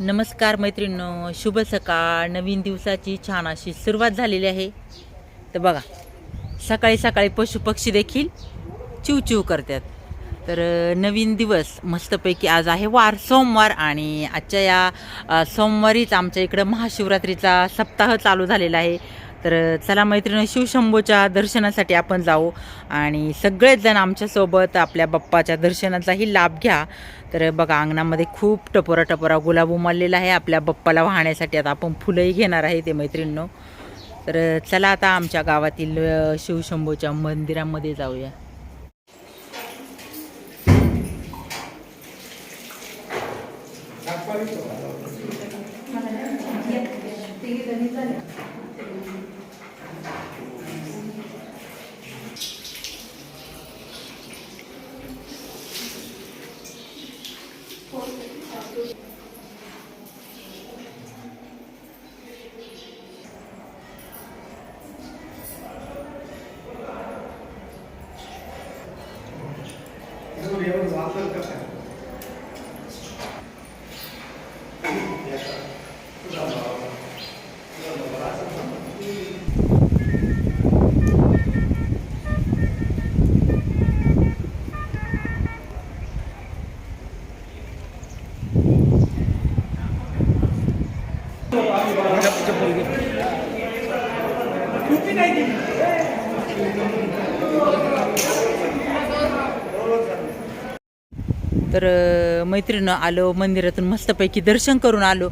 नमस्कार मैत्रिणींनो शुभ सकाळ. नवीन दिवसाची छान अशी सुरुवात झालेली आहे. तर बघा सकाळी सकाळी पशुपक्षी देखील चिवचिव करतात. तर नवीन दिवस मस्तपैकी आज आहे वार सोमवार आणि आजच्या या सोमवारीच आमच्या इकडं महाशिवरात्रीचा सप्ताह चालू झालेला आहे. तर चला मैत्रिणी शिवशंभूच्या दर्शनासाठी आपण जाऊ आणि सगळेच जण आमच्यासोबत आपल्या बाप्पाच्या दर्शनाचाही लाभ घ्या. तर बघा अंगणामध्ये खूप टपोरा टपोरा गुलाब उमललेला आहे. आपल्या बाप्पाला वाहण्यासाठी आता आपण फुलंही घेणार आहे ते मैत्रिणींनो. तर चला आता आमच्या गावातील शिवशंभूच्या मंदिरामध्ये जाऊया. acerca तर मैत्रिणं आलो मंदिरातून मस्तपैकी दर्शन करून आलो.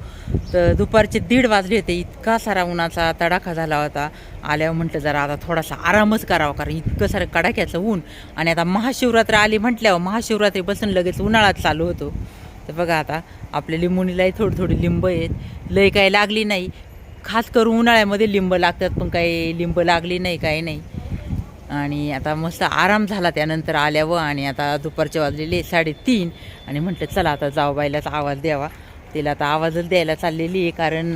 तर दुपारचे दीड वाजले होते इतका सारा उन्हाचा तडाखा झाला होता. आल्यावर म्हटलं जरा आता थोडासा आरामच करावा कारण इतकं सारं कडाक्याचं ऊन. आणि आता महाशिवरात्र आली म्हटल्यावर महाशिवरात्रीपासून लगेच उन्हाळाच चालू होतो. तर बघा आता आपल्या लिंबुणीलाही थोडी थोडी लिंब आहेत. लय काही लागली नाही. खास करून उन्हाळ्यामध्ये लिंब लागतात पण काही लिंब लागली नाही काही नाही. आणि आता मस्त आराम झाला त्यानंतर आल्यावर आणि आता दुपारचे वाजलेले साडेतीन. आणि म्हटलं चला आता जाऊबाईलाच आवाज द्यावा. तिला आता आवाजच द्यायला चाललेली आहे कारण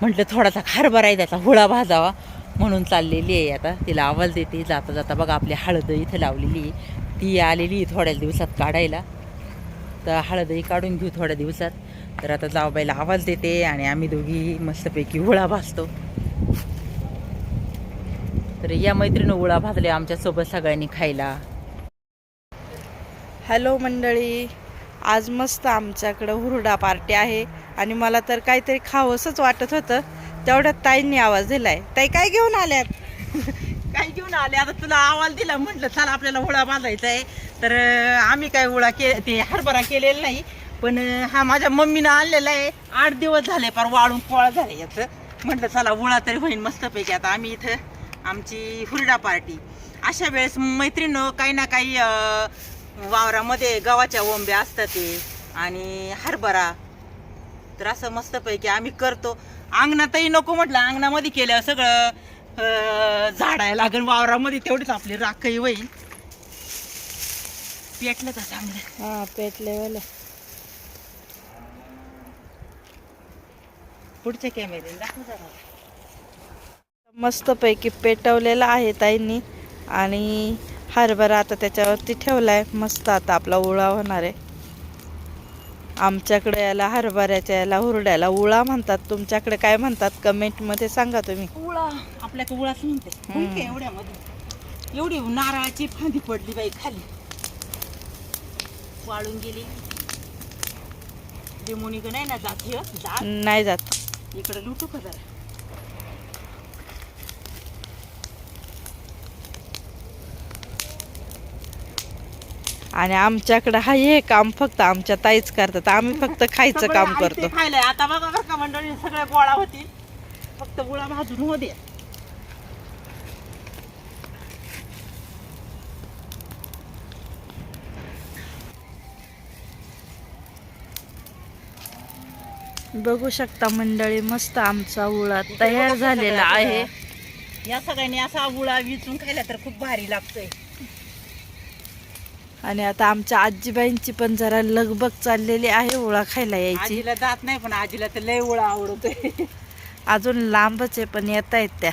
म्हटलं थोडासा खारभरा आहे त्याचा हुळा भाजावा म्हणून चाललेली आहे आता. तिला आवाज देते जाता जाता बघा आपली हळद इथं लावलेली आहे. ती आलेली आहे दिवसात काढायला. तर हळदही काढून घेऊ थोड्या दिवसात. तर आता जाऊबाईला आवाज देते आणि आम्ही दोघी मस्तपैकी हुळा भाजतो. तर या मैत्रिणी उळा भाजल्या आमच्यासोबत सगळ्यांनी खायला. हॅलो मंडळी आज मस्त आमच्याकडं हुरडा पार्टी आहे आणि मला तर काहीतरी खावंसंच वाटत होतं. तेवढ्यात ताईंनी आवाज दिलाय. ताई काय घेऊन आल्यात? काय घेऊन आले? आता तुला आवाज दिला म्हटलं चला आपल्याला उळा बांधायचा आहे तर आम्ही काय उळा के ते हरभरा केलेला नाही पण हा माझ्या मम्मीनं आणलेला आहे. आठ दिवस झाले फार वाळून पोळा झाले याचं. म्हटलं चला उळा तरी होईल मस्तपैकी. आता आम्ही इथं आमची हुरडा पार्टी. अशा वेळेस मैत्रिणं काही ना काही वावरामध्ये गव्हाच्या ओंब्या असतात ते आणि हरभरा. तर असं मस्तपैकी आम्ही करतो. अंगणातही नको म्हटलं अंगणामध्ये केल्यावर सगळं झाडायला लागेल वावरामध्ये तेवढीच आपली राखही होईल. पेटलं का चांगलं. हा पेटले पुढच्या कॅमेरे दाखव जरा. मस्तपैकी पेटवलेला आहे ताईंनी. आणि हरभरा आता त्याच्यावरती ठेवलाय. मस्त आता आपला उळा होणार आहे. आमच्याकडे याला हरभऱ्याच्या याला हुरड्याला उळा म्हणतात. तुमच्याकडे काय म्हणतात? कमेंटमध्ये सांगा तुम्ही. उळा. आपल्याकडे उळाच म्हणते. एवढ्यामध्ये. एवढी नारळाची फांदी पडली बाई खाली. वाळून गेली. लिमोनी नाही ना जात हे? जात. नाही जात. इकडे लुटू का जरा? आणि आमच्याकडे हा हे काम फक्त आमच्या ताईच करतात. आम्ही फक्त खायचं सगळं काम करतो. आता बघा बरं का मंडळी सगळ्या गोळा होतील. फक्त गुळा भाजून हो दे बघू शकता मंडळी मस्त आमचा उळा तयार झालेला आहे. या सगळ्यांनी असा गुळा विचून खायला तर खूप भारी लागतोय. आणि आता आमच्या आजीबाईंची पण जरा लगबग चाललेली आहे उळा खायला यायची. आजीला जात नाही पण आजीला तर लय उळा आवडतोय. अजून लांबच आहे पण येत आहेत त्या.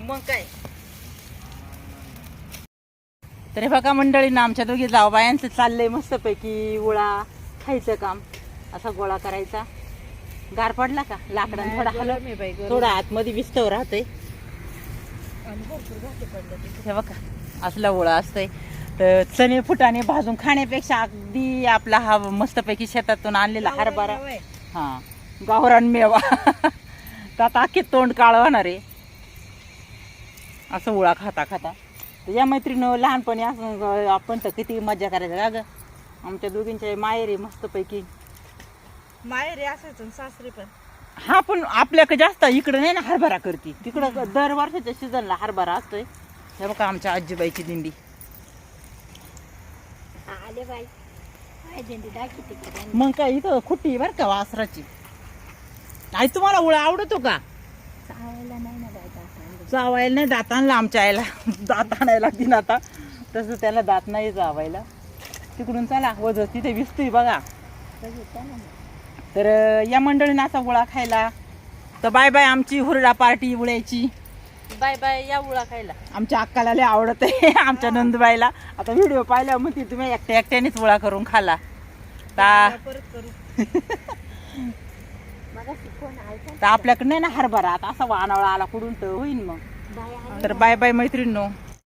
मग काय? तर हे बघा मंडळीनं आमच्या दोघी जावबायांचं चाललंय मस्तपैकी उळा खायचं काम. असा गोळा करायचा. गार पडला का? लाकडानं थोडा हलव मी बाई थोडा आतमध्ये विस्तव राहतंय. हे बघा. असला ओळा असतंय. तर चणे फुटाने भाजून खाण्यापेक्षा अगदी आपला हा मस्तपैकी शेतातून आणलेला हरभरा. हा गावरान मेवा. त्यात अख्खे तोंड काळ होणार आहे. असं उळा खाता खाता. तर या मैत्रीनं लहानपणी असं आपण तर किती मजा करायचं का ग? आमच्या दोघींच्या माहेरी मस्तपैकी. माहेरी असायचं सासरी पण. हा पण आपल्याकडे जास्त इकडं नाही ना हरभरा करते. तिकडं दर वर्षाच्या सीझनला हरभरा असतोय. हे बघा आमच्या आजीबाईची दिंडी. आले बाई. मग काय इथं खुट्टी बरं का वासराची? आई तुम्हाला उळा आवडतो का? चावायला नाही ना चावायला नाही दात आणला आमच्या आईला. दात आणायला लागतील आता. तसं त्याला दात नाही चावायला. तिकडून चला वज तिथे विसतोय बघा. तर या मंडळीनं असा उळा खायला. तर बाय बाय आमची हुरडा पार्टी उळ्याची. बाय बाय या उळा खायला. आमच्या अक्काला लय आवडत आहे आमच्या नंदबाईला. आता व्हिडिओ पाहिल्यावर म्हणते तुम्ही एकट्या एकट्यानेच गोळा करून खाला. ता परत करू. मग तर आपल्याकडे नाही ना हरभरा. आता असा वानावळा आला कुठून तर होईन मग. तर बाय बाय मैत्रिणींनो.